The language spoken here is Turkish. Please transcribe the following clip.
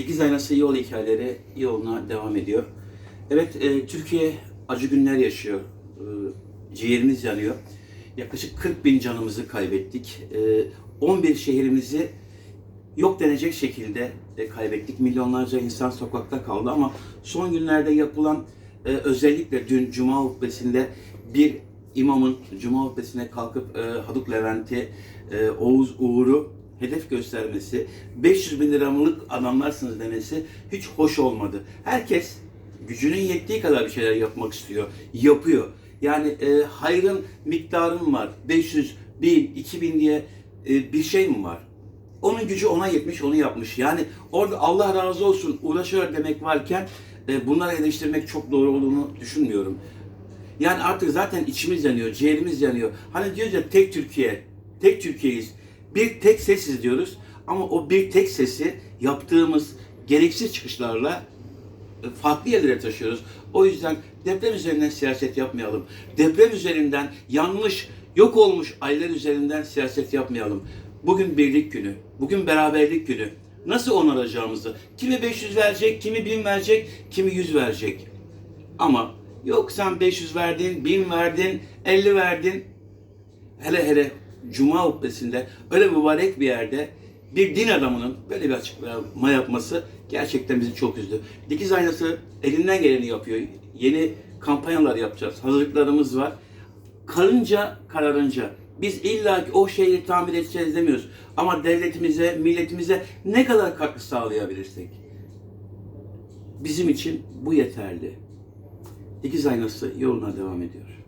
Dikiz Aynası yol hikayeleri yoluna devam ediyor. Evet, e, Türkiye acı günler yaşıyor. E, ciğerimiz yanıyor. Yaklaşık 40 bin canımızı kaybettik. E, 11 şehrimizi yok denecek şekilde e, kaybettik. Milyonlarca insan sokakta kaldı ama son günlerde yapılan e, özellikle dün Cuma hutbesinde bir imamın Cuma hutbesine kalkıp e, Haduk Levent'i, e, Oğuz Uğur'u hedef göstermesi, 500 bin liralık adamlarsınız demesi hiç hoş olmadı. Herkes gücünün yettiği kadar bir şeyler yapmak istiyor, yapıyor. Yani e, hayrın miktarım var, 500, 1000, 2000 diye e, bir şey mi var? Onun gücü ona yetmiş, onu yapmış. Yani orada Allah razı olsun uğraşıyor demek varken e, bunları eleştirmek çok doğru olduğunu düşünmüyorum. Yani artık zaten içimiz yanıyor, ciğerimiz yanıyor. Hani diyoruz ya tek Türkiye, tek Türkiye'yiz. Bir tek sesiz diyoruz ama o bir tek sesi yaptığımız gereksiz çıkışlarla e, farklı yerlere taşıyoruz. O yüzden deprem üzerinden siyaset yapmayalım. Deprem üzerinden yanlış, yok olmuş aileler üzerinden siyaset yapmayalım. Bugün birlik günü, bugün beraberlik günü. Nasıl onaracağımızı, kimi 500 verecek, kimi 1000 verecek, kimi 100 verecek. Ama yok sen 500 verdin, 1000 verdin, 50 verdin. Hele hele Cuma hutbesinde öyle mübarek bir yerde bir din adamının böyle bir açıklama yapması gerçekten bizi çok üzdü. Dikiz aynası elinden geleni yapıyor. Yeni kampanyalar yapacağız. Hazırlıklarımız var. Karınca kararınca biz illa ki o şehri tamir edeceğiz demiyoruz. Ama devletimize, milletimize ne kadar katkı sağlayabilirsek bizim için bu yeterli. Dikiz aynası yoluna devam ediyor.